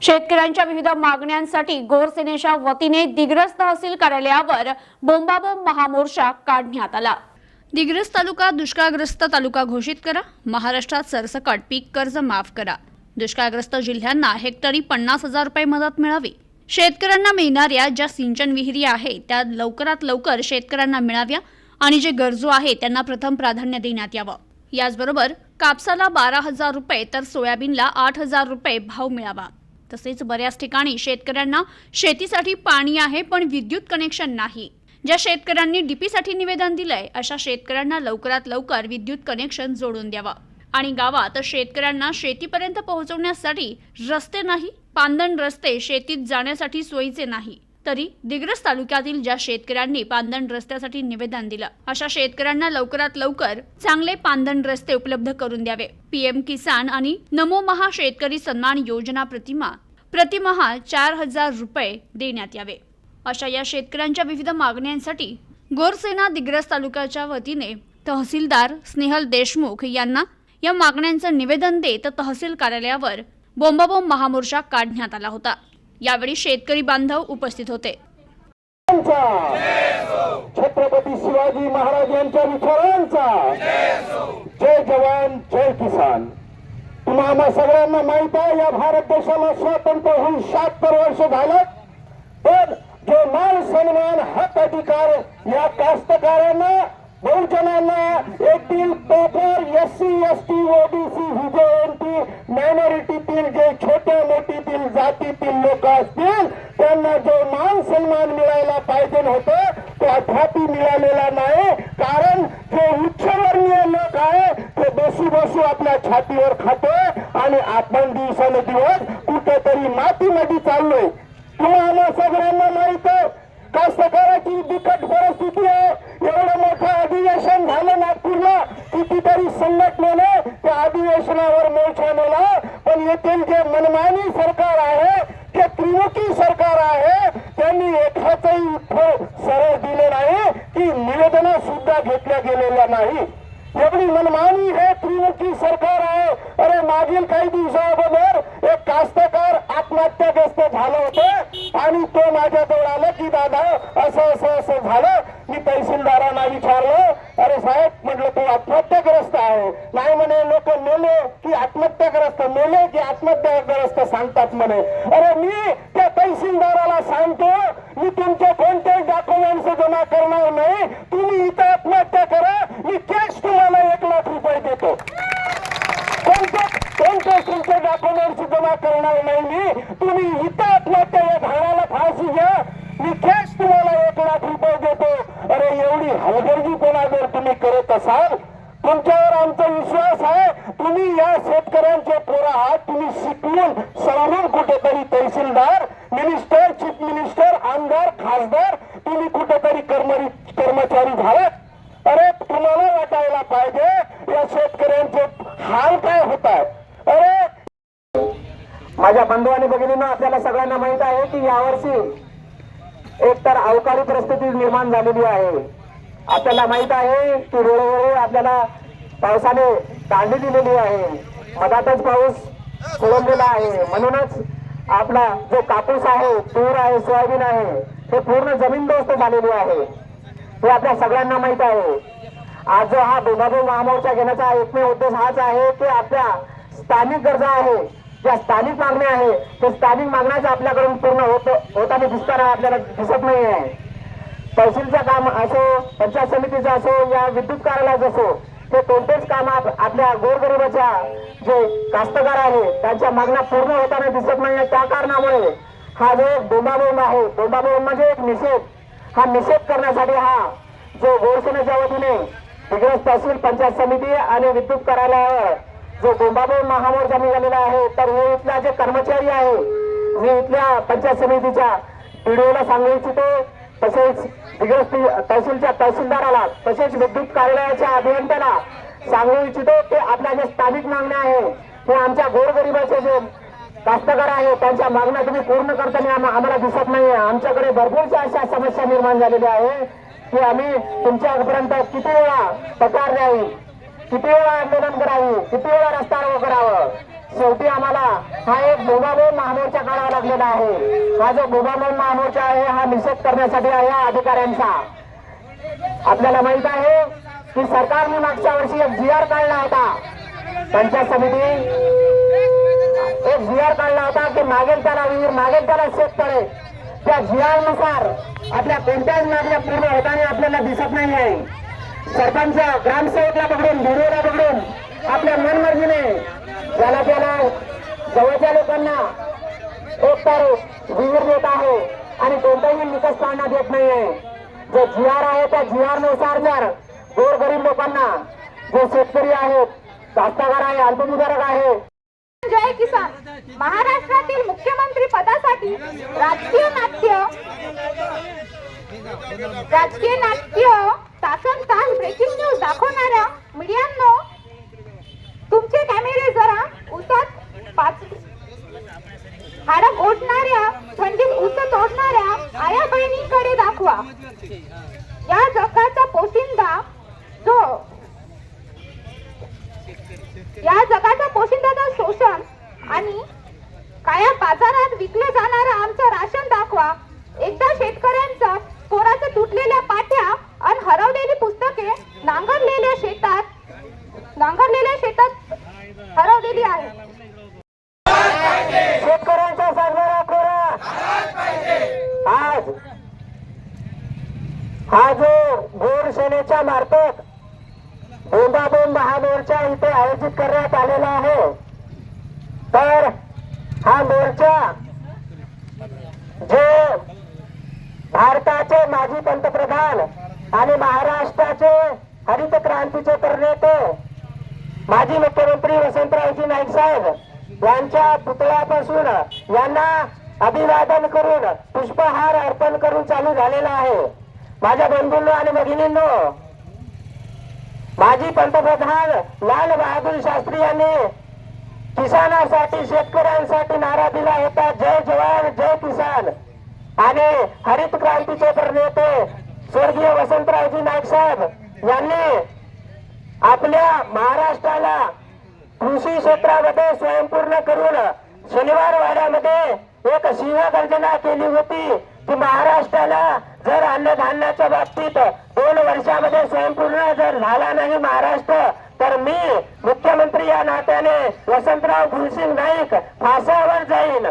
शेतकऱ्यांच्या विविध मागण्यांसाठी गोरसेनेच्या वतीने दिग्रस तहसील कार्यालयावर बोंबाबोंब महामोर्चा काढण्यात आला. दिग्रस तालुका दुष्काळग्रस्त तालुका घोषित करा. महाराष्ट्रात सरसकट पीक कर्ज माफ करा. दुष्काळग्रस्त जिल्ह्यांना हेक्टरी पन्नास हजार रुपये मदत मिळावी. शेतकऱ्यांना मिळणाऱ्या ज्या सिंचन विहिरी आहे त्या लवकरात लवकर शेतकऱ्यांना मिळाव्या आणि जे गरजू आहे त्यांना प्रथम प्राधान्य देण्यात यावं. याचबरोबर कापसाला बारा हजार रुपये तर सोयाबीनला आठ हजार रुपये भाव मिळावा. तसेच बऱ्याच ठिकाणी शेतकऱ्यांना शेतीसाठी पाणी आहे पण विद्युत कनेक्शन नाही. ज्या शेतकऱ्यांनी डीपीसाठी निवेदन दिलंय अशा शेतकऱ्यांना लवकरात लवकर विद्युत कनेक्शन जोडून द्यावा. आणि गावात शेतकऱ्यांना शेतीपर्यंत पोहोचवण्यासाठी रस्ते नाही पांदण रस्ते शेतीत जाण्यासाठी सोयीचे नाही. तरी दिग्रस तालुक्यातील ज्या शेतकऱ्यांनी पांदण रस्त्यासाठी निवेदन दिलं अशा शेतकऱ्यांना लवकरात लवकर चांगले पांदण रस्ते उपलब्ध करून द्यावे. पीएम किसान आणि नमो महा शेतकरी सन्मान योजना प्रतिमा प्रतिमहा चार हजार रुपये देण्यात यावे. अशा या शेतकऱ्यांच्या विविध मागण्यांसाठी गोरसेना दिग्रस तालुक्याच्या वतीने तहसीलदार स्नेहल देशमुख यांना या मागण्यांचं निवेदन देत तहसील कार्यालयावर बोंबाबोंब महामोर्चा काढण्यात आला होता. यावेळी शेतकरी बांधव उपस्थित होते. छत्रपती शिवाजी महाराज यांच्या विचारांचा. जय जवान जय किसान. तुम्हाला सगळ्यांना माहीत आहे या भारत देशाला स्वातंत्र्य होऊन शहात्तर वर्ष झालं. पण जो मान सन्मान हक अधिकार या कास्तकारांना बहुजनांना येथील paper S C S T OBC VJNT मायनॉरिटीतील जे छोट्या मोठीतील जातीतील लोक असतील त्यांना जो मान सन्मान मिळायला पाहिजे होतं तो अद्यापि मिळालेला नाही. कारण जे उच्चवर्णीय लोक आहे ते बसू बसू आपल्या छातीवर खातो आणि आपण दिवसानुदिवस कुठेतरी मातीमध्ये चाललोय. तुम्हाला सगळ्यांना माहीत आहे कास्तकाराची बिकट परिस्थिती आहे. एवढं मोठं अधिवेशन झालं नागपूरला कितीतरी संघटनेने अधिवेशनावर मोर्चा नेला. पण येथील जे मनमानी सरकार आहे जे त्रिमुखी सरकार आहे त्यांनी एखादंही सरळ दिले नाही की निवेदन सुद्धा घेतल्या गेलेल्या नाही. एवढी मनमानी हे त्रिमुखी सरकार आहे. अरे मागील काही दिवसाबरोबर एक कास्तकार आत्महत्याग्रस्त झालं होतं. आणि तो माझ्याजवळ आलं की दादा असं असं असं झालं. मी तहसीलदारांना विचारलं मेले की सांगतात म्हणे. अरे मी त्या तहसीलदाराला सांगतो मी तुमचे कोणतेच डॉक्युमेंट जमा करणार नाही. तुम्ही इथं आत्महत्या करा मी कॅश तुम्हाला एक लाख रुपये देतो. कोणते कोणते तुमचे डॉक्युमेंट जमा करणार नाही मी तुम्ही इथं आत्महत्या या झाडाला फाशी घ्या. मी कॅश तुम्हाला एक लाख रुपये देतो. अरे एवढी हलगर्जीपणा जर तुम्ही करत असाल? तुमच्यावर आमचा विश्वास आहे तुम्ही या शेतकऱ्यांचे पोरं आहात तुम्ही सर्व कुठेतरी तहसीलदार मिनिस्टर चीफ मिनिस्टर आमदार खासदार तुम्ही कुठेतरी कर्मरी कर्मचारी झालात अरे तुम्हाला वाटायला पाहिजे या शेतकऱ्यांचे हाल काय होत आहे अरे माझ्या बंधू आणि भगिनींना आपल्याला सगळ्यांना माहीत आहे की यावर्षी एक तर अवकाळी परिस्थिती निर्माण झालेली आहे. आपल्याला माहीत आहे की वेळोवेळी आपल्याला पावसाने कांडी दिलेली आहे. मधातच पाऊस सोडवलेला आहे. म्हणूनच आपला जो कापूस आहे तूर आहे सोयाबीन आहे हे पूर्ण जमीनदोस्त झालेली आहे. हे आपल्या सगळ्यांना माहीत आहे. आज जो हा बोधाबो महामोर्चा घेण्याचा एकमेव उद्देश हाच आहे की आपल्या स्थानिक गरजा आहे ज्या स्थानिक मागण्या आहे ते स्थानिक मागण्याच आपल्याकडून पूर्ण होत होताना दिसताना आपल्याला दिसत नाही आहे तहसीलचं काम असो पंचायत समितीचं असो या विद्युत कार्यालयाचं असो ते कोणतेच काम आपल्या गोरगरिबाच्या जे कास्तकार आहे त्यांच्या मागण्या पूर्ण होताना दिसत नाही त्या कारणामुळे हा जो बोंबाबोंब आहे बोंबाबोंब म्हणजे एक निषेध. हा निषेध करण्यासाठी हा जो गोरसेनेच्या वतीने दिग्रस तहसील पंचायत समिती आणि विद्युत कार्यालयावर जो बोंबाबोंब महामोर्चा निघालेला आहे तर हे इथला जे कर्मचारी आहे मी इथल्या पंचायत समितीच्या पीडीओला सांगू इच्छितो. तसेच दिग्रस्ती तहसीलच्या तहसीलदाराला तसेच विद्युत कार्यालयाच्या अभियंत्याला सांगू इच्छितो की आपल्या ज्या स्थानिक मागण्या आहे ते आमच्या गोरगरिबाचे जे कास्तकार आहे त्यांच्या मागण्या तुम्ही पूर्ण करताना आम्हाला दिसत नाहीये. आमच्याकडे भरपूरशा अशा समस्या निर्माण झालेल्या आहे की आम्ही तुमच्यापर्यंत किती वेळा तक्रार द्यावी किती वेळा आंदोलन करावी किती वेळा रस्ता करावं? शेवटी आम्हाला हा एक बोबाबोब महामोर्चा काढावा लागलेला आहे. हा जो बोबाबोब महामोर्चा आहे हा निषेध करण्यासाठी आहे या अधिकाऱ्यांचा. आपल्याला माहीत आहे की सरकारने मागच्या वर्षी एक जी आर काढला होता. पंचायत समिती एक जी आर काढला होता की मागेल त्याला विहीर मागेल त्याला शेततळे त्या जी आरनुसार आपल्या कोणत्याच मागण्या पूर्ण होताना आपल्याला दिसत नाही आहे सरपंच ग्रामसेवकला पकडून बिडोला पकडून आपल्या मनमर्जीने ज्याला त्याला जवळच्या लोकांना एक तर विहीर देत आहे आणि कोणताही निकष पाडण्यात येत नाहीये. जो जी आर आहे त्या जी आरनुसार जर गोरगरीब लोकांना जे शेतकरी आहेत कास्तकार आहे अल्पभूधारक आहे. जय किसान. महाराष्ट्रातील मुख्यमंत्री पदासाठी राजकीय नाट्य राजकीय नाट्य तासन तास ब्रेकिंग न्यूज दाखवणाऱ्या या जगाचा पोशिंदाचा शोषण आणि काया बाजारात विकलं जाणारं आमचं राशन दाखवा एकदा शेतकऱ्यांचं पोराचं तुटलेल्या पाट्या आणि हरवलेली पुस्तके नांगरलेल्या शेतात नांगरलेल्या शेतात हरवलेली आहेत शेतकऱ्यांचा सातबारा कोरा आज हा जो भोर सेनेच्या मार्फत बोंबाबोंब महामोर्चा इथे आयोजित करण्यात आलेला आहे. तर हा मोर्चा जे भारताचे माजी पंतप्रधान आणि महाराष्ट्राचे हरित क्रांतीचे प्रणेते माजी मुख्यमंत्री वसंतरावजी नाईक साहेब यांच्या पुतळ्यापासून यांना अभिवादन करून पुष्पहार अर्पण करून चालू झालेला आहे. माझ्या बंधूंनो आणि भगिनींनो माजी पंतप्रधान लाल बहादूर शास्त्री यांनी किसानासाठी शेतकऱ्यांसाठी नारा दिला होता. जय जवान जय किसान. आणि हरित क्रांतीचे प्रणेते स्वर्गीय वसंतरावजी नाईक साहेब यांनी आपल्या महाराष्ट्राला कृषी क्षेत्रामध्ये स्वयंपूर्ण करून शनिवार वाड्यामध्ये एक सिंह गर्जना केली होती. की महाराष्ट्राला जर अन्नधान्याच्या बाबतीत दोन वर्षामध्ये स्वयंपूर्ण जर झाला नाही महाराष्ट्र तर मी मुख्यमंत्री या नात्याने वसंतराव फुलसिंग नाईक फासावर जाईन.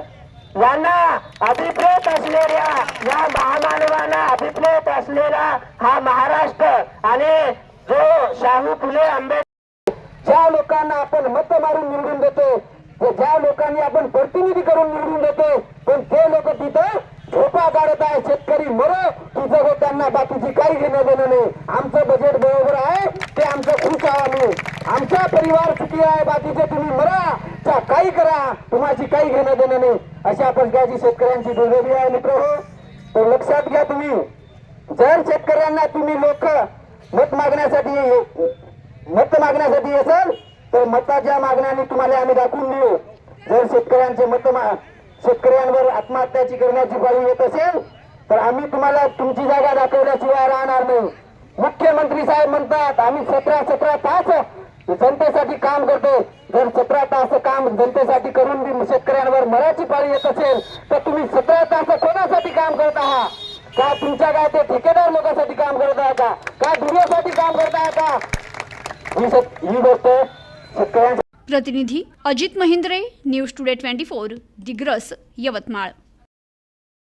यांना अभिप्रेत असलेल्या या महामानवाना अभिप्रेत असलेला हा महाराष्ट्र आणि जो शाहू फुले आंबेडकर ज्या लोकांना आपण मत मारून निवडून देतो ज्या लोकांनी आपण प्रतिनिधी करून निवडून देतो पण ते लोक तिथं झोपा काढत आहे शेतकरी मरो की जगो त्यांना बाकीची काही घेणं देणं नाही. आमचं बजेट बरोबर आहे ते आमचं खुश आहे आम्ही. आमचा परिवार सुखी आहे बाकीचे तुम्ही मरा चा काही करा तुम्हाची काही घेणं देणं नाही. अशा प्रकारची शेतकऱ्यांची दुर्दैवी आहे मित्र हो. तर लक्षात घ्या तुम्ही. जर शेतकऱ्यांना तुम्ही लोक मत मागण्यासाठी मत मागण्यासाठी असेल तर मताच्या मागण्याने तुम्हाला आम्ही दाखवून देऊ. जर शेतकऱ्यांचे मत मा- शेतकऱ्यांवर आत्महत्याची करण्याची पाळी येत असेल तर आम्ही तुम्हाला तुमची जागा दाखवल्याशिवाय राहणार नाही. मुख्यमंत्री साहेब म्हणतात आम्ही सतरा सतरा तास जनतेसाठी काम करतो. जर सतरा तास काम जनतेसाठी करून शेतकऱ्यांवर मराठी पाळी येत असेल तर तुम्ही सतरा तास कोणासाठी काम करत आहात? का तुमच्या काय ते ठेकेदार लोकांसाठी काम करत आहात? का का दुर्यासाठी काम करत आहात? का ही गोष्ट शेतकऱ्यांसाठी प्रतिनिधी Ajit Mahindre news today twenty four Digras Yavatmal.